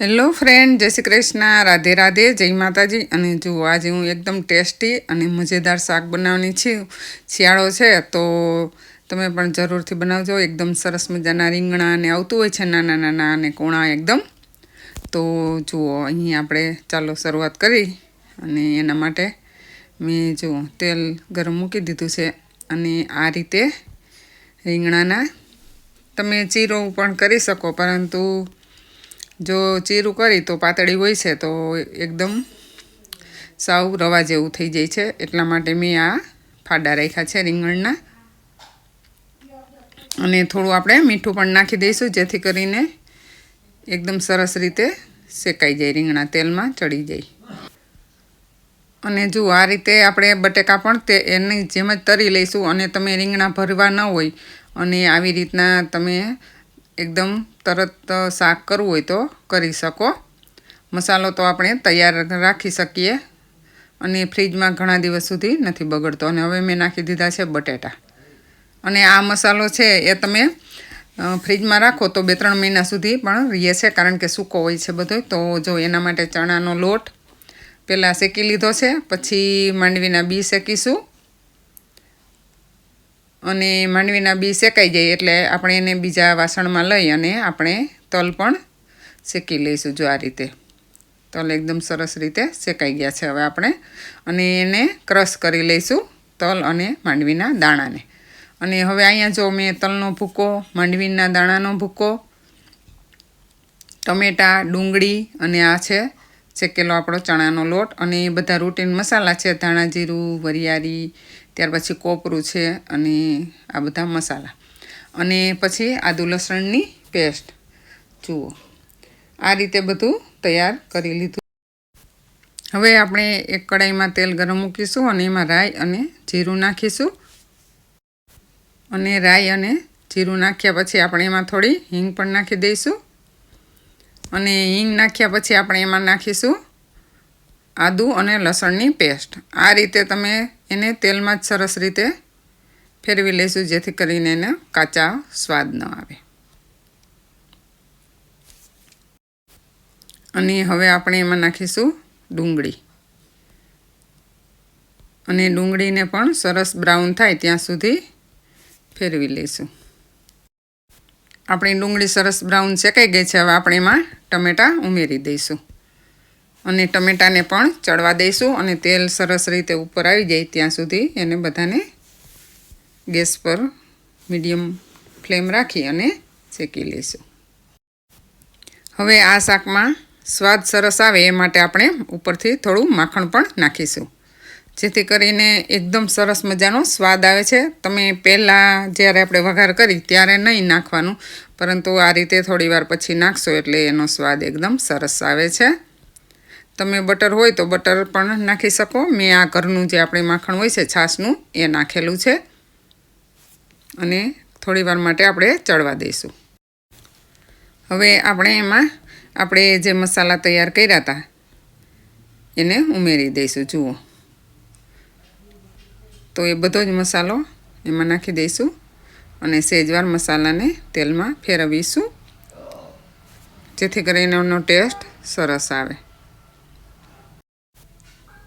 Hello friend જય શ્રી કૃષ્ણ. રાધે રાધે. જય માતાજી. અને જુઓ, આજે હું એકદમ ટેસ્ટી અને મજેદાર શાક બનાવવાની છું. શિયાળો છે, તો તમે પણ જરૂરથી બનાવજો. એકદમ સરસ મજાના રીંગણા ને આવતું હોય છે, નાના નાના અને કોણા એકદમ. તો જુઓ, અહીં આપણે ચાલો શરૂઆત કરી. અને એના માટે મેં જુઓ તેલ ગરમ મૂકી દીધું છે. અને આ રીતે રીંગણાના તમે ચીરો પણ કરી શકો, પરંતુ જો ચીરું કરી તો પાતળી હોય છે, તો એકદમ સાવ રવા જેવું થઈ જાય છે. એટલા માટે મેં આ ફાડા રાખ્યા છે રીંગણના. અને થોડું આપણે મીઠું પણ નાખી દઈશું, જેથી કરીને એકદમ સરસ રીતે શેકાઈ જાય, રીંગણા તેલમાં ચડી જાય. અને જો આ રીતે આપણે બટેકા પણ તે એની જેમ જ તરી લઈશું, અને તમે રીંગણા ભરવા ન હોય, અને આવી રીતના તમે એકદમ તરત શાક કરવું હોય તો કરી શકો. મસાલો તો આપણે તૈયાર રાખી શકીએ અને ફ્રીજમાં ઘણા દિવસ સુધી નથી બગડતો. અને હવે મેં નાખી દીધા છે બટેટા. અને આ મસાલો છે એ તમે ફ્રીજમાં રાખો તો બે ત્રણ મહિના સુધી પણ રહે છે. કારણ કે સૂકો હોય છે બધો. તો જો એના માટે ચણાનો લોટ પહેલાં શેકી લીધો છે, પછી માંડવીના બી શેકીશું. અને માંડવીના બી શેકાઈ જાય એટલે આપણે એને બીજા વાસણમાં લઈ અને આપણે તલ પણ શેકી લઈશું જો આ રીતે. તલ એકદમ સરસ રીતે શેકાઈ ગયા છે હવે આપણે. અને એને ક્રશ કરી લઈશું તલ અને માંડવીના દાણાને. અને હવે અહીંયા જો મેં તલનો ભૂકો, માંડવીના દાણાનો ભૂકો, ટમેટાં, ડુંગળી અને આ છે શેકેલો આપણો ચણાનો લોટ. અને એ બધા રૂટીન મસાલા છે ધાણા જીરું, વરિયાળી ત્યાર પછી કોપરું છે અને આ બધા મસાલા. અને પછી આદુ લસણની પેસ્ટ. જુઓ. આ રીતે બધું તૈયાર કરી લીધું. હવે આપણે એક કડાઈમાં તેલ ગરમ મૂકીશું અને એમાં રાઈ અને જીરું નાખીશું. અને રાઈ અને જીરું નાખ્યા પછી આપણે એમાં થોડી હિંગ પણ નાખી દઈશું. અને હિંગ નાખ્યા પછી આપણે એમાં નાખીશું આદુ અને લસણની પેસ્ટ આ રીતે તમે એને તેલમાં જ સરસ રીતે ફેરવી લઈશું જેથી કરીને એને કાચા સ્વાદ ન આવે. અને હવે આપણે એમાં નાખીશું ડુંગળી. અને ડુંગળીને પણ સરસ બ્રાઉન થાય ત્યાં સુધી ફેરવી લઈશું આપણી ડુંગળી સરસ બ્રાઉન શેકાઈ ગઈ છે, હવે આપણે એમાં ટમેટાં ઉમેરી દઈશું. અને ટમેટાને પણ ચડવા દઈશું અને તેલ સરસ રીતે ઉપર આવી જાય ત્યાં સુધી એને બધાને ગેસ પર મીડિયમ ફ્લેમ રાખી અને શેકી લઈશું. હવે આ શાકમાં સ્વાદ સરસ આવે એ માટે આપણે ઉપરથી થોડું માખણ પણ નાખીશું. જેથી કરીને એકદમ સરસ મજાનો સ્વાદ આવે છે. તમે પહેલાં જ્યારે આપણે વઘાર કરી ત્યારે નહીં નાખવાનું, પરંતુ આ રીતે થોડીવાર પછી નાખશો એટલે એનો સ્વાદ એકદમ સરસ આવે છે. તમે બટર હોય તો બટર પણ નાખી શકો. મેં આ ઘરનું જે આપણે માખણ હોય છે, છાશનું, એ નાખેલું છે. અને થોડી વાર માટે આપણે ચડવા દઈશું. હવે આપણે એમાં આપણે જે મસાલા તૈયાર કર્યા હતા એને ઉમેરી દઈશું. જુઓ. તો એ બધો જ મસાલો એમાં નાખી દઈશું અને સેજવાર મસાલાને તેલમાં ફેરવીશું. જેથી કરીને એનો ટેસ્ટ સરસ આવે.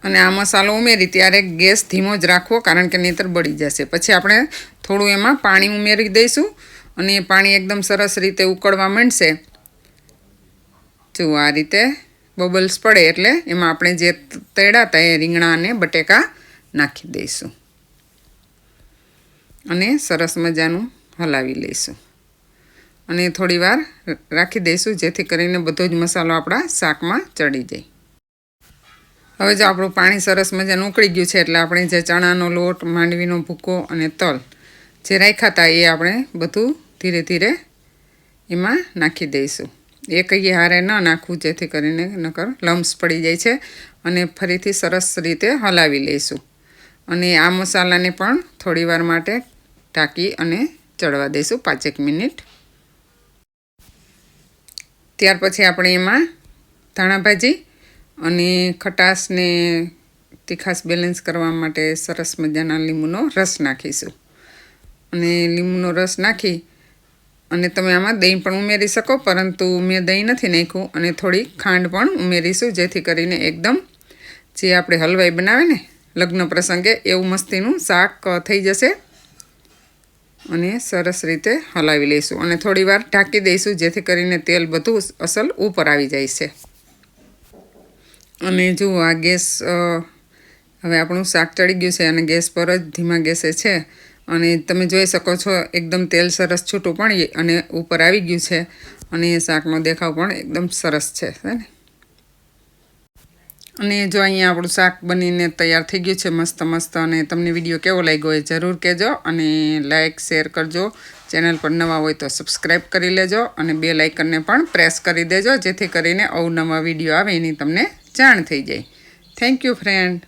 અને આ મસાલો ઉમેરી ત્યારે ગેસ ધીમો જ રાખવો કારણ કે નહીંતર બળી જશે. પછી આપણે થોડું એમાં પાણી ઉમેરી દઈશું અને એ પાણી એકદમ સરસ રીતે ઉકળવા માંડશે. જુઓ આ રીતે બબલ્સ પડે એટલે એમાં આપણે જે તેડા હતા એ રીંગણા અને બટેકા નાખી દઈશું. અને સરસ મજાનું હલાવી લઈશું. અને થોડી વાર રાખી દઈશું જેથી કરીને બધો જ મસાલો આપણા શાકમાં ચડી જાય. હવે જો આપણું પાણી સરસ મજાનું ઉકળી ગયું છે એટલે આપણે જે ચણાનો લોટ, માંડવીનો ભૂકો અને તલ જે રાખ્યા હતા એ આપણે બધું ધીરે ધીરે એમાં નાખી દઈશું. એ કહીએ હારે ન નાખવું, જેથી કરીને નકર લમ્સ પડી જાય છે અને ફરીથી સરસ રીતે હલાવી લઈશું. અને આ મસાલાને પણ થોડીવાર માટે ઢાંકી અને ચડવા દઈશું પાંચેક મિનિટ. ત્યાર પછી આપણે એમાં ધાણા ભાજી અને ખટાશને તીખાશ બેલેન્સ કરવા માટે સરસ મજાના લીંબુનો રસ નાખીશું. અને લીંબુનો રસ નાખી અને તમે આમાં દહીં પણ ઉમેરી શકો, પરંતુ મેં દહીં નથી નાખ્યું અને થોડી ખાંડ પણ ઉમેરીશું, જેથી કરીને એકદમ જે આપણે હલવાઈ બનાવે ને, લગ્ન પ્રસંગે એવું મસ્તીનું શાક થઈ જશે અને સરસ રીતે હલાવી લઈશું. અને થોડીવાર ઢાંકી દઈશું, જેથી કરીને તેલ બધું અસલ ઉપર આવી જાય છે. અને જુઓ આ ગેસ હવે આપણું શાક ચડી ગયું છે અને ગેસ પર જ ધીમા ગેસે છે. અને તમે જોઈ શકો છો એકદમ તેલ સરસ છૂટું પણ અને ઉપર આવી ગયું છે અને એ શાકનો દેખાવ પણ એકદમ સરસ છે ને? અને જો અહીંયા આપણું શાક બનીને તૈયાર થઈ ગયું છે મસ્ત મસ્ત અને તમને વીડિયો કેવો લાગ્યો એ જરૂર કહેજો અને લાઇક શેર કરજો. ચેનલ પર નવા હોય તો સબસ્ક્રાઈબ કરી લેજો અને બે લાઇકનને પણ પ્રેસ કરી દેજો જેથી કરીને અવનવા વીડિયો આવે એની તમને જાણ થઈ જાય. Thank you friend